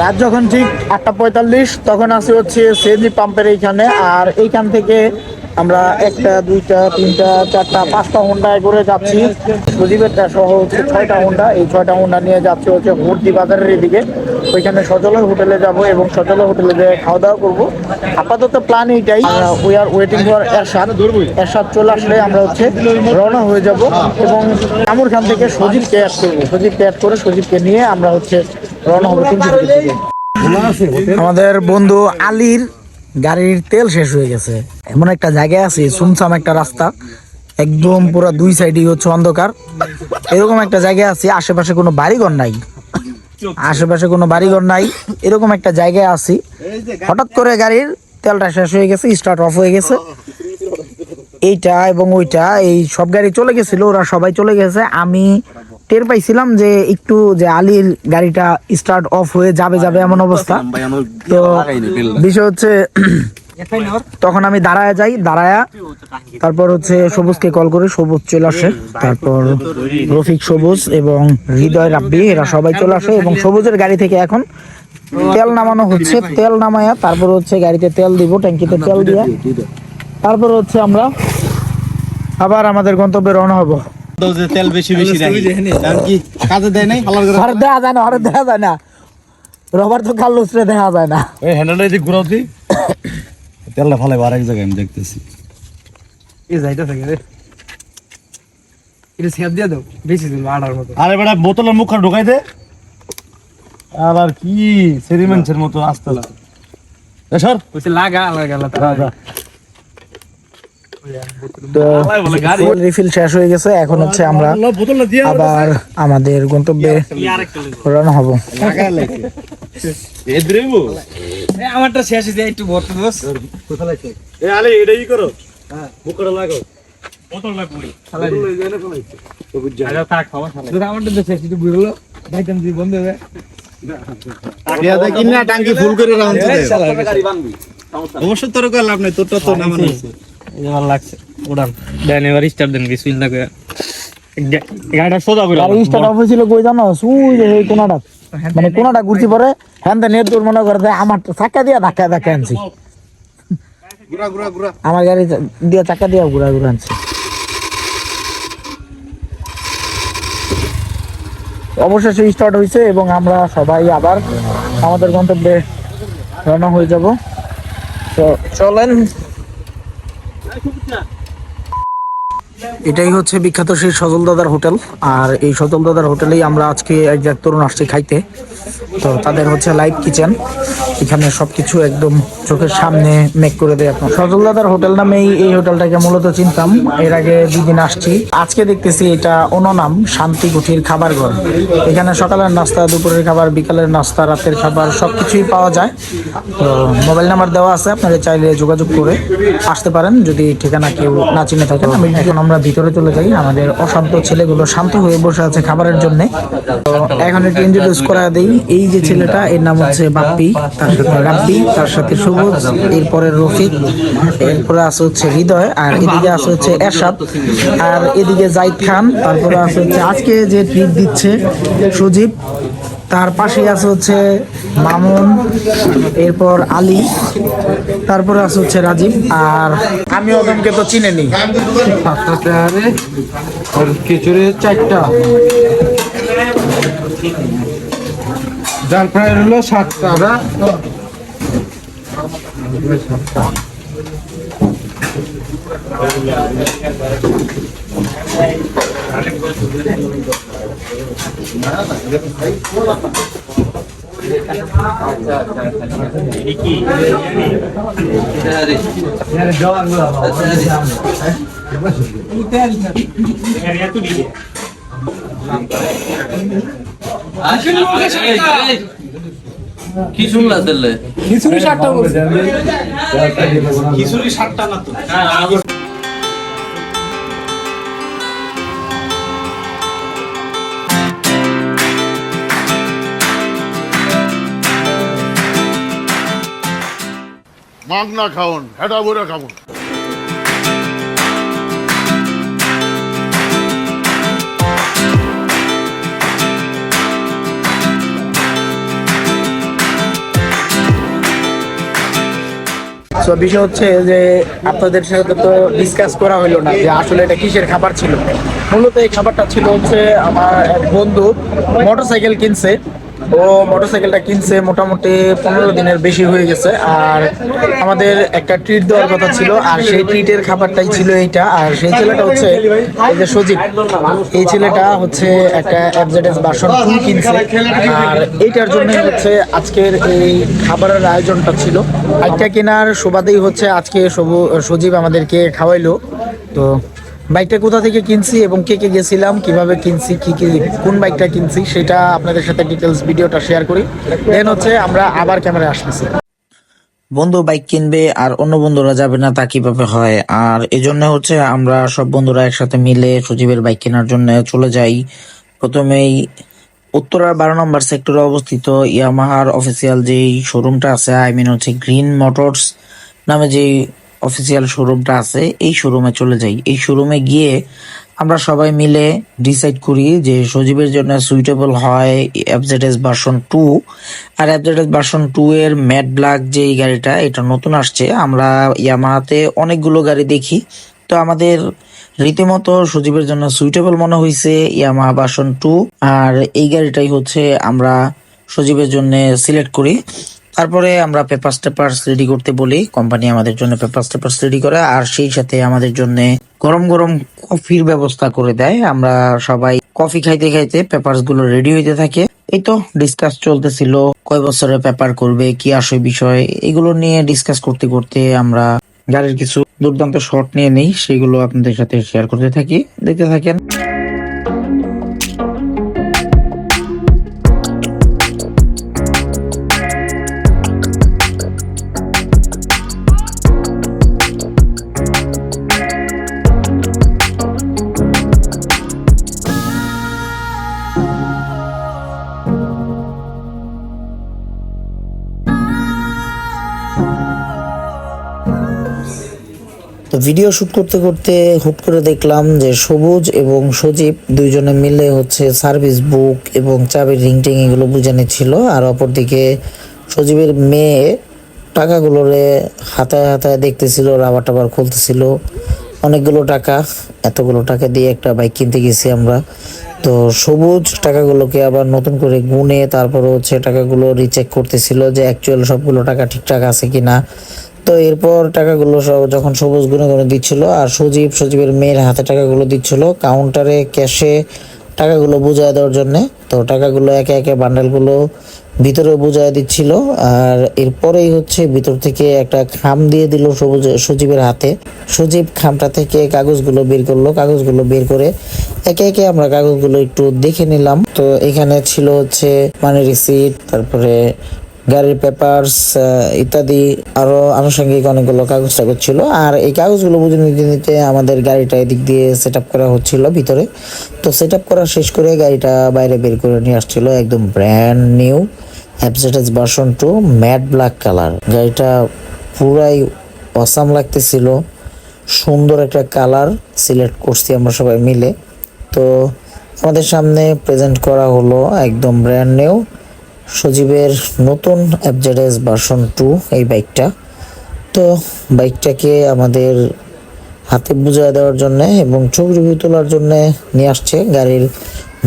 রাত যখন ঠিক আটটা পঁয়তাল্লিশ, তখন আসি হচ্ছে সিএনজি পাম্পের এইখানে। আর এইখান থেকে আমরা একটা, দুইটা, তিনটা, চারটা, পাঁচটা হোন্ডায় করে যাচ্ছি। সুদীপেরটা সহ হচ্ছে ছয়টা হোন্ডা। এই ছয়টা হোন্ডা নিয়ে যাচ্ছে হচ্ছে ভর্তি বাজারের এদিকে। ওইখানে সজলয় হোটেলে যাব এবং সজলয় হোটেলে যেয়ে খাওয়া দাওয়া করব। আপাতত প্ল্যান এইটাই। We are waiting for Ershad. Ershad চলে আসলে আমরা হচ্ছে রওনা হয়ে যাব এবং কামুর খান থেকে সজীবকে অ্যাড করব। সজীবকে অ্যাড করে সজীবকে নিয়ে আমরা হচ্ছে রওনা হব তিনশো থেকে আমাদের বন্ধু আলীর গাড়ির তেল শেষ হয়ে গেছে। এমন একটা জায়গায় আছে সুনসাম একটা রাস্তা। একদম পুরো দুই সাইডই হচ্ছে অন্ধকার। এরকম একটা জায়গায় আছে আশেপাশে কোনো বাড়িঘর নাই। আশেপাশে কোনো বাড়িঘর নাই। এরকম একটা জায়গায় আছি। হঠাৎ করে গাড়ির তেলটা শেষ হয়ে গেছে স্টার্ট অফ হয়ে গেছে। এইটা এবং ওইটা এই সব গাড়ি চলে গেছিল ওরা সবাই চলে গেছে। আমি টের পাইছিলাম যে একটু যে আলীর গাড়িটা স্টার্ট অফ হয়ে যাবে যাবে এমন অবস্থা। তো বিষয় হচ্ছে তখন আমি দাঁড়ায় যাই দাঁড়ায়া তারপর হচ্ছে সবুজকে কল করে সবুজ চলে আসে। তারপর রফিক সবুজ এবং হৃদয় রাব্বি এরা সবাই চলে আসে এবং সবুজের গাড়ি থেকে এখন তেল নামানো হচ্ছে তেল নামায়া তারপর হচ্ছে গাড়িতে তেল দিব ট্যাঙ্কিতে তেল দিয়া। তারপর হচ্ছে আমরা আবার আমাদের গন্তব্যে রওনা হব। দাও যে তেল বেশি বেশি রাখি। কারণ কি কাজে দেয় নাই? হালাল করে আর যায় না আর দেখা যায় না। রবার তো কাল্লুস রে দেখা যায় না। এই হ্যান্ডেলটা যে ঘুরাওতি তেলটা ফালাই আরেক জায়গায় আমি দেখতেছি। এই যাইতে থাকে রে। এটা সেপ দিয়ে দাও বেশি দিন আড়ার মতো। আরে বেটা বোতলের মুখ ঢুকাই দে। আর আর কি সেরিমেন্টের মতো আসতে লাগে লাগা লাগা। রিফিল শেষ হয়ে গেছে এখন হচ্ছে আমরা আবার আমাদের গন্তব্যে রওনা হব। আমারটা শেষ হয়ে যায় একটু ভর্তি দোস আলে এটাই করো। হ্যাঁ। করে রাউন্ড অবশ্য তোর লাভ নাই তোরটা তো নামানো ভালো লাগছে উড়ান। দেন এবার স্টার্ট দেন বিসমিল্লাহ করে গাড়িটা সোজা করে আর স্টার্ট অফ হয়েছিল কই জানো? সুই যে এই কোনাটা। মানে কোনাটা ঘুরতে পরে হ্যাঁ নেট দূর মনে করে আমার দিয়া ধাক্কা ধাক্কা আনছি। গুরা গুরা গুরা আমার গাড়ি দিয়ে দিয়া ঘুরা ঘুরা আনছি। অবশেষে স্টার্ট হয়েছে এবং আমরা সবাই আবার আমাদের গন্তব্যে রওনা হয়ে যাব। তো চলেন। এটাই হচ্ছে বিখ্যাত সেই সজল দাদার হোটেল। আর এই সজল দাদার হোটেলেই আমরা আজকে এক তরুণ আসছি খাইতে। তো তাদের হচ্ছে লাইভ কিচেন এখানে সবকিছু একদম চোখের সামনে মেক করে দেয় আপনার সজল দাদার হোটেল নামেই এই হোটেলটাকে মূলত চিনতাম। এর আগে দুদিন আসছি। আজকে দেখতেছি এটা অন্য অননাম শান্তি কুঠির খাবার ঘর। এখানে সকালের নাস্তা, দুপুরের খাবার, বিকালের নাস্তা, রাতের খাবার সবকিছুই পাওয়া যায়। তো মোবাইল নাম্বার দেওয়া আছে, আপনারা চাইলে যোগাযোগ করে আসতে পারেন। যদি ঠিকানা কেউ না চিনে থাকেন, আমি এখন আমরা ভিতরে চলে যাই। আমাদের অশান্ত ছেলেগুলো শান্ত হয়ে বসে আছে খাবারের জন্য। তো এখন একটু ইন্ট্রোডিউস করা দেই। এই যে ছেলেটা, এর নাম হচ্ছে বাপ্পি। তার সাথে রাব্বি, তার সাথে সবুজ এরপরে রফিক, এরপরে আছে হচ্ছে হৃদয়, আর এদিকে আছে হচ্ছে এরশাদ, আর এদিকে জাইদ খান, তারপরে আছে হচ্ছে আজকে যে ট্রিট দিচ্ছে সুজিব, তার পাশে আছে হচ্ছে মামুন, এরপর আলী, তারপরে আছে হচ্ছে রাজীব, আর আমি অদমকে তো চিনে নি চারটা। ডাল ফ্রাই হলো সাতটা না কি শুনলা তাহলে? খিচুড়ি সাতটা খিচুড়ি সাতটা না তো। না খাওন হেটা বইরা খাব তো বিষয় হচ্ছে যে আপনাদের সাথে তো ডিসকাস করা হলো না যে আসলে এটা কিসের খাবার ছিল। মূলত এই খাবারটা ছিল হচ্ছে আমার এক বন্ধু মোটরসাইকেল কিনছে। ও মোটরসাইকেলটা কিনছে মোটামুটি পনেরো দিনের বেশি হয়ে গেছে। আর আমাদের একটা ট্রিট দেওয়ার কথা ছিল, আর সেই ট্রিটের খাবারটাই ছিল এইটা। আর সেই ছেলেটা হচ্ছে এই যে সজীব, এই ছেলেটা হচ্ছে একটা অ্যাবজেডেস বাসন কিনছে। আর এইটার জন্য হচ্ছে আজকের এই খাবারের আয়োজনটা ছিল। একটা কেনার সুবাদেই হচ্ছে আজকে সবু- সজীব আমাদেরকে খাওয়াইলো। তো বাইকটা কোথা থেকে কিনছি এবং কে কে গেছিলাম, কীভাবে কিনছি, কি কি, কোন বাইকটা কিনছি, সেটা আপনাদের সাথে ডিটেলস ভিডিওটা শেয়ার করি। দেন হচ্ছে আমরা আবার ক্যামেরায় আসতেছি। বন্ধু, বাইক কিনবে আর অন্য বন্ধুরা যাবে না, তা কীভাবে হয়? আর এই জন্য হচ্ছে আমরা সব বন্ধুরা একসাথে মিলে সজীবের বাইক কেনার জন্য চলে যাই। প্রথমেই উত্তরার বারো নম্বর সেক্টরে অবস্থিত ইয়ামাহার অফিসিয়াল যেই শোরুমটা আছে আই মিন হচ্ছে গ্রিন মোটরস নামে যে অফিসিয়াল শোরুমটা আছে, এই শোরুমে চলে যাই। এই শোরুমে গিয়ে আমরা সবাই মিলে ডিসাইড করি যে সজীবের জন্য সুইটেবল হয় এফজেডএস ভার্সন টু আর এফজেডএস ভার্সন টু এর ম্যাট ব্ল্যাক যে গাড়িটা, এটা নতুন আসছে। আমরা ইয়ামাহাতে অনেকগুলো গাড়ি দেখি। তো আমাদের রীতিমতো সজীবের জন্য সুইটেবল মনে হয়েছে ইয়ামাহা ভার্সন টু আর এই গাড়িটাই হচ্ছে আমরা সজীবের জন্য সিলেক্ট করি। তারপরে আমরা পেপার টেপার্স রেডি করতে বলি। কোম্পানি আমাদের জন্য পেপার টেপার্স রেডি করে, আর সেই সাথে আমাদের জন্য গরম গরম কফির ব্যবস্থা করে দেয়। আমরা সবাই কফি খাইতে খাইতে পেপারসগুলো রেডি হইতে থাকে। এই তো ডিসকাস চলতেছিল, কয় বছরে পেপার করবে, কি আসে বিষয়, এগুলো নিয়ে ডিসকাস করতে করতে আমরা গাড়ির কিছু দুর্দান্ত শট নিয়ে নেই, সেগুলো আপনাদের সাথে শেয়ার করতে থাকি। দেখতে থাকেন। ভিডিও শুট করতে করতে হুট করে দেখলাম যে সবুজ এবং সজীব দুইজনে মিলে হচ্ছে সার্ভিস বুক এবং চাবির রিং টিং এগুলো বুঝে নিচ্ছিল আর অপরদিকে সজীবের মেয়ে টাকাগুলোরে হাতায় হাতায় দেখতেছিল, রাবার টাবার খুলতেছিল। অনেকগুলো টাকা, এতগুলো টাকা দিয়ে একটা বাইক কিনতে গেছি আমরা। তো সবুজ টাকাগুলোকে আবার নতুন করে গুনে তারপর হচ্ছে টাকাগুলো রিচেক করতেছিল যে অ্যাকচুয়াল সবগুলো টাকা ঠিকঠাক আছে কিনা। তো এরপর টাকাগুলো যখন সবুজ গুনে গুনে দিচ্ছিল, আর সজীব সজীবের মেয়ের হাতে টাকাগুলো দিচ্ছিল কাউন্টারে ক্যাশে টাকাগুলো বুঝায় দেওয়ার জন্য। তো টাকাগুলো একে একে বান্ডেলগুলো ভিতরে বুঝায় দিচ্ছিল, আর এরপরেই হচ্ছে ভিতর থেকে একটা খাম দিয়ে দিল সবুজ সজীবের হাতে। সজীব খামটা থেকে কাগজগুলো বের করল, কাগজগুলো বের করে একে একে আমরা কাগজগুলো একটু দেখে নিলাম। তো এখানে ছিল হচ্ছে মানে রিসিট তারপরে গাড়ির পেপারস ইত্যাদি আরও আনুষঙ্গিক অনেকগুলো কাগজ টাগজ ছিল। আর এই কাগজগুলো বুঝে নিতে নিতে আমাদের গাড়িটা এদিক দিয়ে সেট করা হচ্ছিল ভিতরে। তো সেট করা শেষ করে গাড়িটা বাইরে বের করে নিয়ে আসছিল একদম brand new অ্যাপসেটাস version two matte black colour গাড়িটা পুরাই অসাম লাগতেছিল। সুন্দর একটা কালার সিলেক্ট করছি আমরা সবাই মিলে। তো আমাদের সামনে প্রেজেন্ট করা হলো একদম ব্র্যান্ড নিউ সজীবের নতুন অ্যাপজেডএস ভার্সন টু এই বাইকটা। তো বাইকটাকে আমাদের হাতে বুঝিয়ে দেওয়ার জন্য এবং ছবি টবি তোলার জন্য নিয়ে আসছে। গাড়ির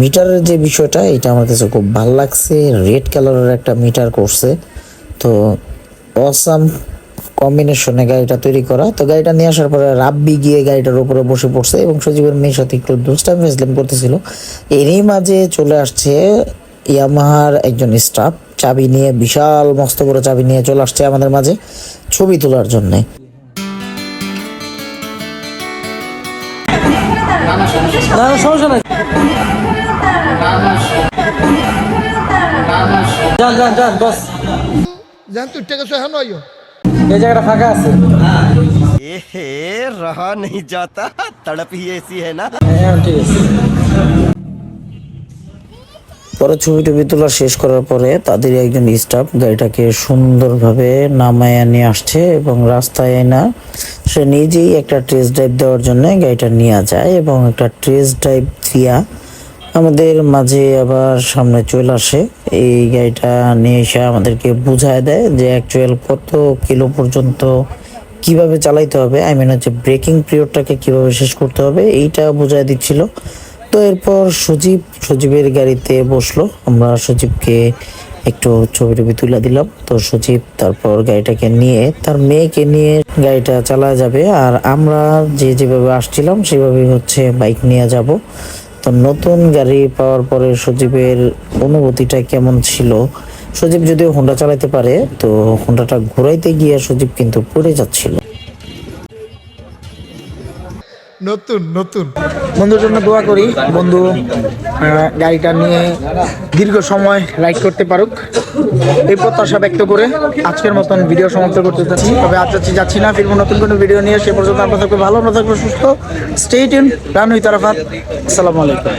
মিটারের যে বিষয়টা, এটা আমার কাছে খুব ভালো লাগছে। রেড কালারের একটা মিটার করছে। তো অসাম কম্বিনেশনে গাড়িটা তৈরি করা। তো গাড়িটা নিয়ে আসার পরে রাব্বি গিয়ে গাড়িটার উপরে বসে পড়ছে এবং সজীবের মেয়ের সাথে একটু দুষ্টামি ফেসলাম করতেছিল। এরই মাঝে চলে আসছে ইয়ামাহার একজন স্টাফ চাবি নিয়ে বিশাল মস্ত বড় চাবি নিয়ে চলে আসছে আমাদের মাঝে ছবি তোলার জন্যে জান তুই টাকা সহ নয় এই জায়গাটা ফাঁকা আছে एहे रहा नहीं जाता तड़प ही ऐसी है ना হ্যাঁ ঠিক আছে পরে ছবি টবি তোলা শেষ করার পরে তাদের একজন স্টাফ গাড়িটাকে সুন্দরভাবে নামায় নিয়ে আসছে এবং রাস্তায় না সে নিজেই একটা টেস্ট ড্রাইভ দেওয়ার জন্য গাড়িটা নিয়ে যায় এবং একটা টেস্ট ড্রাইভ দিয়া আমাদের মাঝে আবার সামনে চলে আসে। এই গাড়িটা নিয়ে এসে আমাদেরকে বুঝায় দেয় যে অ্যাকচুয়াল কত কিলো পর্যন্ত কীভাবে চালাইতে হবে। আই মিন হচ্ছে ব্রেকিং পিরিয়ডটাকে কীভাবে শেষ করতে হবে, এইটা বোঝায় দিচ্ছিল। তো এরপর সজীব, সজীবের গাড়িতে বসল। আমরা সজীবকে একটু ছবি টবি তুলে দিলাম। তো সজীব তারপর গাড়িটাকে নিয়ে, তার মেয়েকে নিয়ে গাড়িটা চালা যাবে। আর আমরা যে যেভাবে আসছিলাম, সেভাবেই হচ্ছে বাইক নিয়ে যাব। তো নতুন গাড়ি পাওয়ার পরে সজীবের অনুভূতিটা কেমন ছিল? সজীব যদিও হোন্ডা চালাতে পারে, তো হোন্ডাটা ঘোরাইতে গিয়ে সজীব কিন্তু পড়ে যাচ্ছিল। বন্ধুর জন্য দোয়া করি, বন্ধু গাড়িটা নিয়ে দীর্ঘ সময় রাইড করতে পারুক। এই প্রত্যাশা ব্যক্ত করে আজকের মতন ভিডিও সমাপ্ত করতে চাচ্ছি। তবে আজ যাচ্ছি যাচ্ছি না, ফিরবো নতুন কোনো ভিডিও নিয়ে। সে পর্যন্ত আমরা ভালো আমরা থাকবে সুস্থ। স্টেট ইন রান তারাফাত। আসসালামু আলাইকুম।